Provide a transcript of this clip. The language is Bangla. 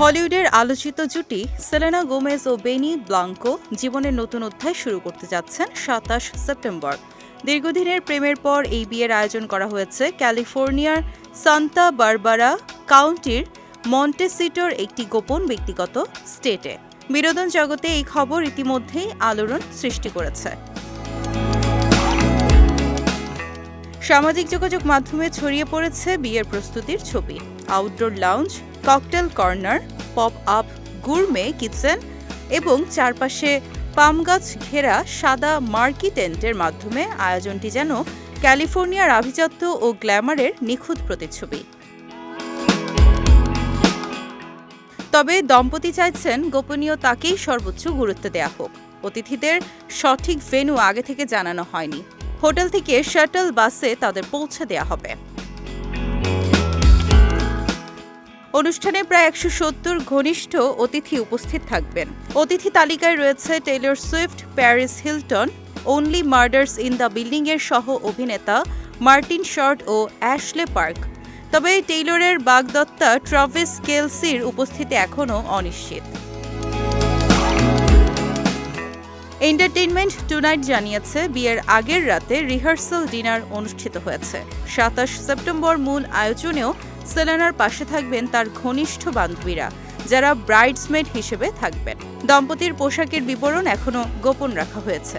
হলিউডের আলোচিত জুটি সেলেনা গোমেজ ও বেনি ব্লাঙ্কো জীবনের নতুন অধ্যায় শুরু করতে যাচ্ছেন সাতাশ সেপ্টেম্বর। দীর্ঘদিনের প্রেমের পর এই বিয়ের আয়োজন করা হয়েছে ক্যালিফোর্নিয়ার সান্তা বারবারা কাউন্টির মন্টেসিটোর একটি গোপন ব্যক্তিগত স্টেটে। বিনোদন জগতে এই খবর ইতিমধ্যেই আলোড়ন সৃষ্টি করেছে। সামাজিক যোগাযোগ মাধ্যমে ছড়িয়ে পড়েছে বিয়ের প্রস্তুতির ছবি। Outdoor lounge cocktail corner pop up gourmet kitchen এবং চারপাশে পাম গাছ ঘেরা সাদা মার্কি টেন্টের মাধ্যমে আয়োজনটি যেন ক্যালিফোর্নিয়ার আভিজাত্য ও গ্ল্যামারের নিখুঁত প্রতিচ্ছবি। তবে দম্পতি চাইছেন গোপনীয়তাকেই সর্বোচ্চ গুরুত্ব দেয়া হোক। অতিথিদের সঠিক ভেন্যু আগে থেকে জানানো হয়নি। হোটেল থেকে শাটল বাসে তাদের পৌঁছে দেয়া হবে। অনুষ্ঠানে প্রায় একশো সত্তর ঘনিষ্ঠ অতিথি উপস্থিত থাকবেন। অতিথি তালিকায় রয়েছে Taylor Swift, Paris Hilton Only Murders in the Building এর সহ অভিনেতা মার্টিন শর্ট ও অ্যাশলে পার্ক। তবে টেইলরের বাগদত্তা ট্রাভিস কেলসির উপস্থিতি এখনও অনিশ্চিত। এন্টারটেইনমেন্ট টুনাইট জানিয়েছে, বিয়ের আগের রাতে রিহার্সাল ডিনার অনুষ্ঠিত হয়েছে। সাতাশ সেপ্টেম্বর মূল আয়োজনেও সেলেনার পাশে থাকবেন তার ঘনিষ্ঠ বান্ধবীরা, যারা ব্রাইডসমেড হিসেবে থাকবেন। দম্পতির পোশাকের বিবরণ এখনও গোপন রাখা হয়েছে।